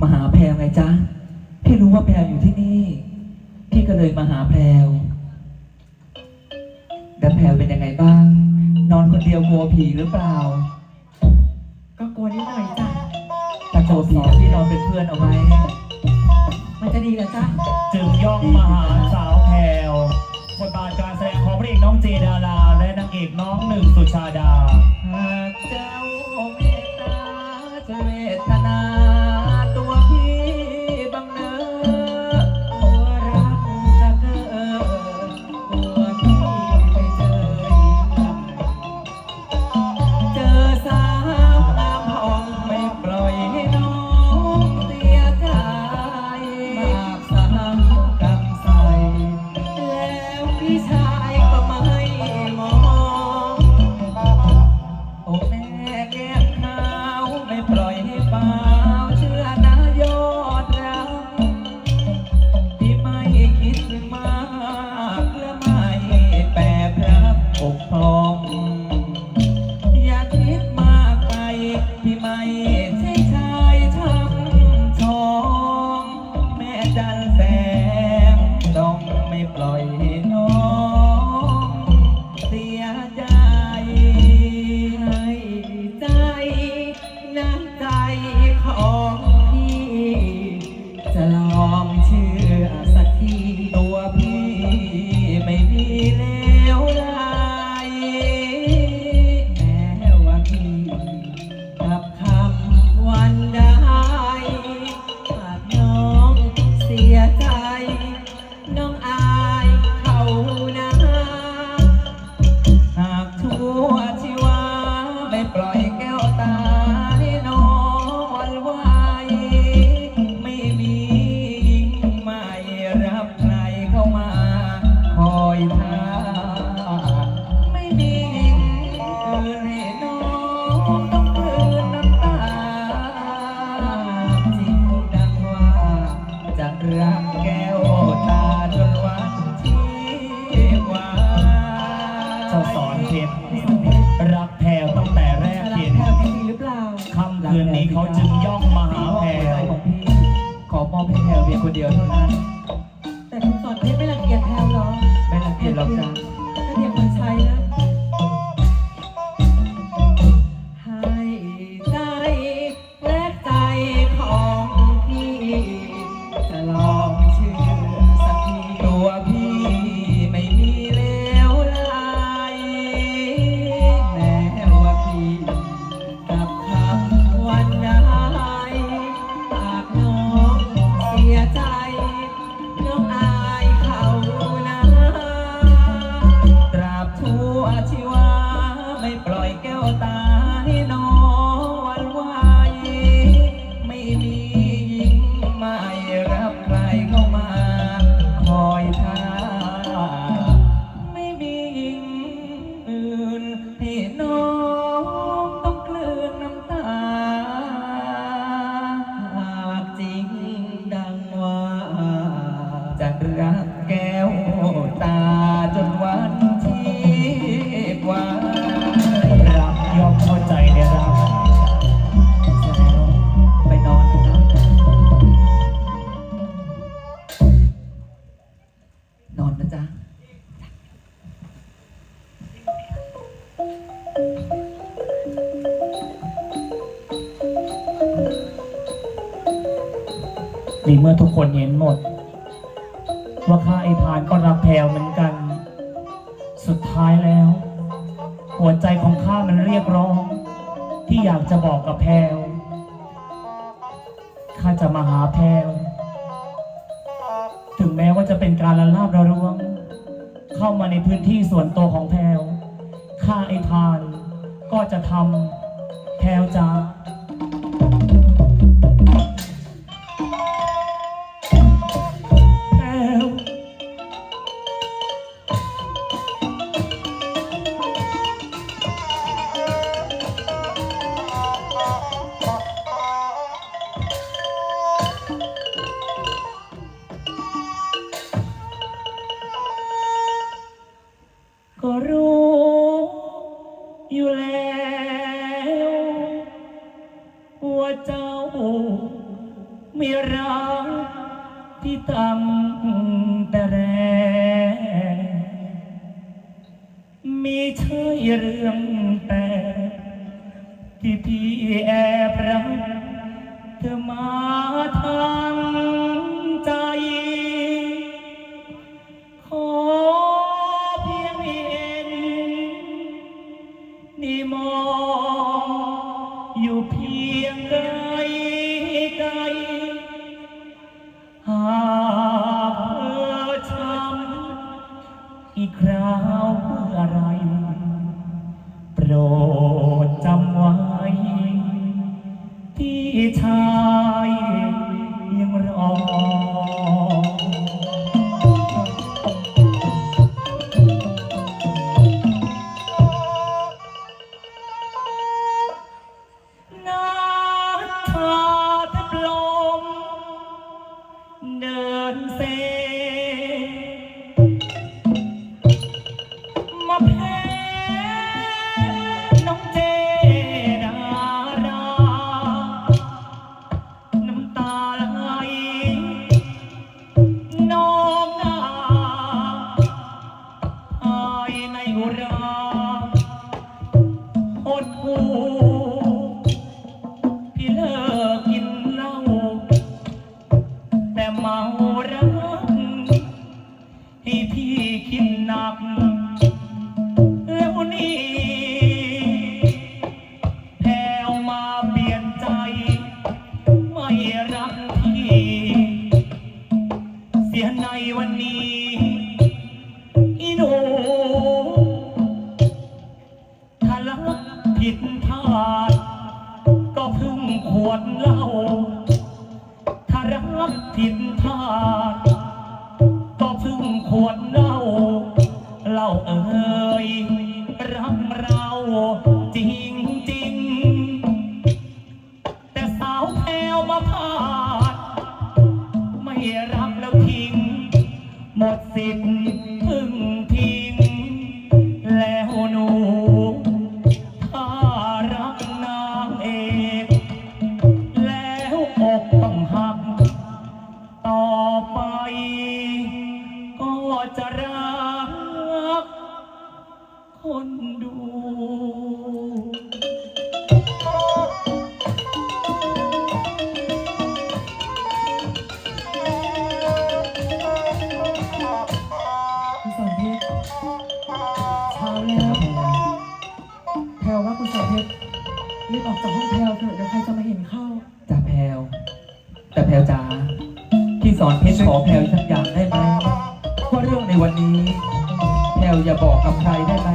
มาหาแพลวไงจ๊ะ พี่รู้ว่าแพลวอยู่ที่นี่ พี่ก็เลยมาหาแพลวแล้วแพลวเป็นยังไงบ้าง นอนคนเดียวกลัวผีหรือเปล่า ก็กลัวนิดหน่อยจ้ะแต่กลัวผีแล้วพี่นอนเป็นเพื่อนเอาไว้มันจะดีเหรอจ๊ะ จึงย่องมาหาสาวแพลวบทบาทการแสดงของพระเอกน้องเจดาลาและนางเอกน้องหนึ่งสุชาดาเจ้าเมตตาจะเวทนา Pai. เมื่อทุกคนเห็นหมด ว่าข้าไอพานก็รักแพลวเหมือนกัน สุดท้ายแล้ว หัวใจของข้ามันเรียกร้อง ที่อยากจะบอกกับแพลวข้าจะมาหาแพลวถึงแม้ว่าจะเป็นการละลาบระลวง เข้ามาในพื้นที่ส่วนตัวของแพลวข้าไอพานก็จะทำแพลวจ้า ก็รู้อยู่แล้วว่าเจ้ามีรักที่ตั้งแต่แรกมีใช่เรื่องแต่ที่พี่แอบรักเธอมาทา อ มาแพ้น้องเจดารา น้ำตาไหลน้องนาภายในอุรา ขวดเหล้าถ้ารักผิดพลาดก็เพึ่งขวดเหล้า จะรัก คนดู คุณสอนเพชรเช้าแล้วแพลวว่าคุณสอนเพชรรีบออกจากห้องแพลวเถอะเดี๋ยวใครจะมาเห็นเข้า จ่าแพลวแต่แพลวจ๋าที่สอนเพชรขอแพลวสักอย่างได้ เรื่องในวันนี้แพลวอย่าบอกกับใครได้ไหม